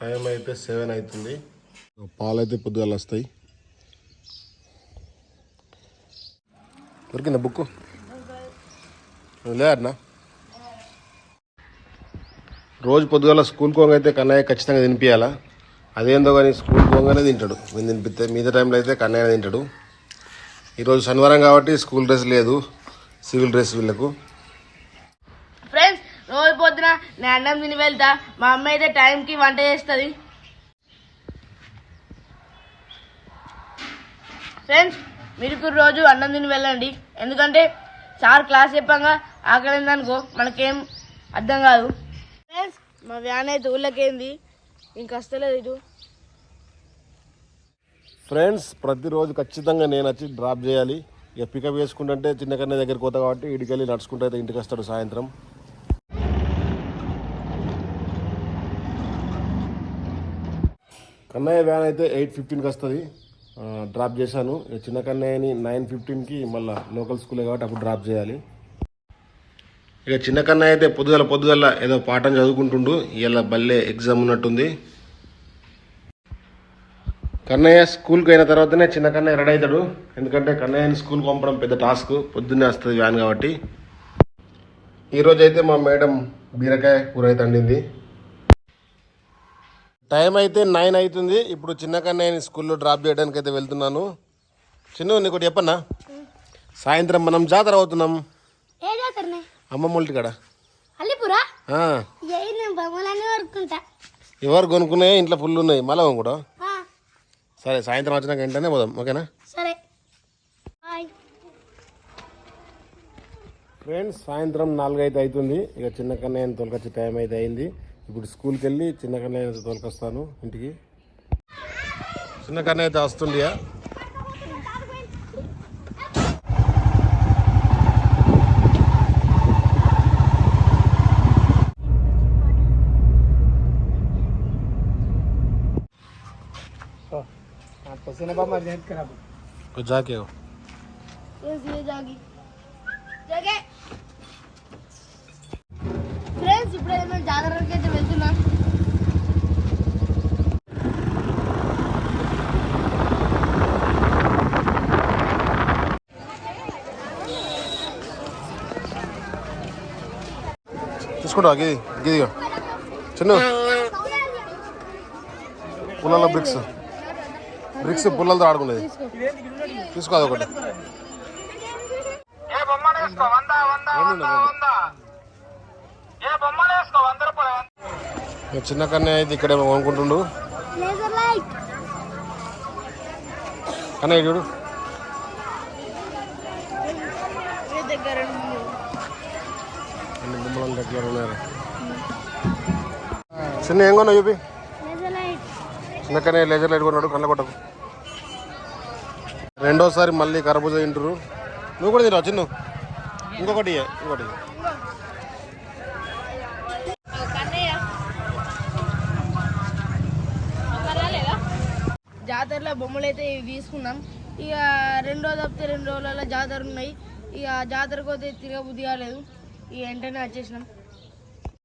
Time అయితే seven అవుతుంది. పాలు అయితే పొద్దుగాల వస్తాయి. దొరికిందా బుక్ లేదన్నా రోజు పొద్దుగాల స్కూల్కి అయితే కన్నయ్య ఖచ్చితంగా తినిపించాలా అదేందో కానీ స్కూల్ పోగానే తింటాడు. మేము తినిపిస్తే మిగతా టైంలో అయితే కన్నయ్య తింటాడు. ఈరోజు శనివారం కాబట్టి స్కూల్ డ్రెస్ లేదు సివిల్ డ్రెస్ వీళ్ళకు. నేను అన్నం తిని వెళ్తా. మా అమ్మ అయితే టైంకి వంట చేస్తుంది. ఫ్రెండ్స్ మీరు కూడా రోజు అన్నం తిని వెళ్ళండి. ఎందుకంటే సార్ క్లాస్ చెప్పంగా ఆకలిందనుకో మనకేం అర్థం కాదు. ఫ్రెండ్స్ మా వ్యాన్ అయితే ఊళ్ళకేంది? ఇంక వస్తలేదు ఇటు. ఫ్రెండ్స్ ప్రతిరోజు ఖచ్చితంగా నేను వచ్చి డ్రాప్ చేయాలి. ఇక పికప్ చేసుకుంటుంటే చిన్న కన్నయ్య దగ్గరికి పోతా కాబట్టి ఇడికెళ్ళి నడుచుకుంటే నడుచుకుంటూ అయితే ఇంటికి వస్తాడు సాయంత్రం. కన్నయ్య వ్యాన్ అయితే ఎయిట్ ఫిఫ్టీన్కి వస్తుంది. డ్రాప్ చేశాను. ఇక చిన్న కన్నయ్యని నైన్ ఫిఫ్టీన్కి మళ్ళీ లోకల్ స్కూలే కాబట్టి అప్పుడు డ్రాప్ చేయాలి. ఇక చిన్న కన్నయ్య అయితే పొద్దుగల పొద్దుగల ఏదో పాఠం చదువుకుంటుండు. ఇలా బల్లే ఎగ్జామ్ ఉన్నట్టుంది. కన్నయ్య స్కూల్కి అయిన తర్వాతనే చిన్న కన్నయ్య రెడీ అవుతాడు. ఎందుకంటే కన్నయ్యని స్కూల్కి పంపడం పెద్ద టాస్క్ పొద్దున్నే వస్తుంది వ్యాన్ కాబట్టి. ఈరోజు అయితే మా మేడం బీరకాయ కూర అయితే వండింది. టైం అయితే నైన్ అవుతుంది. ఇప్పుడు చిన్న కన్నయ్యని స్కూల్లో డ్రాప్ చేయడానికి అయితే వెళ్తున్నాను. చిన్న నీకు చెప్పన్నా? సాయంత్రం మనం జాతర అవుతున్నాం. అమ్మమ్మ కాడ. ఎవరు కొనుక్కున్నాయి ఇంట్లో ఫుల్ ఉన్నాయి. మళ్ళా కూడా సరే సాయంత్రం వచ్చినాక వెంటనే పోదాం. ఓకేనా? సరే. ఫ్రెండ్స్ సాయంత్రం నాలుగైతే అవుతుంది. ఇక చిన్న కన్నయ్యని తోలుకొచ్చే టైం అయితే అయింది. ఇప్పుడు స్కూల్కి వెళ్ళి చిన్న కన్నయ్య తోలుకొస్తాను ఇంటికి. చిన్న కన్నయ్య అయితే వస్తుంది జాకే జాగి జగే ఫ్రెండ్స్ ఇప్పుడు ఏమైనా అయితే వెళ్తున్నా తీసుకుంటా గిది గిదిగా. చిన్న. పుల్లల బ్రిక్స్ బ్రిక్స్ పుల్లలతో ఆడుకునేది. తీసుకో అదొకటి. ఇక చిన్న కన్నయ్య అయితే ఇక్కడే కొనుక్కుంటుండు. లేజర్ లైట్ కన్నయ్య చూడు. దగ్గర అన్ని బొమ్మలు దగ్గర ఉన్నారు చిన్న ఏం కొన్నావు చూపి లేజర్ లైట్ చిన్న కన్నయ్య లేజర్ లైట్ కొన్నాడు కళ్ళ కొట్టకు. రెండోసారి మళ్ళీ కరబూజ తింటారు నువ్వు కూడా తినవు చిన్ను? ఇంకొకటి ఇంకొకటి. జాతరలో బొమ్మలు అయితే ఇవి తీసుకున్నాం. ఇక రెండో తప్పితే రెండు రోజులలో జాతర ఉన్నాయి. ఇక జాతరకు పోతే తిరగబుద్ధి కాలేదు. ఇక వెంటనే వచ్చేసినాం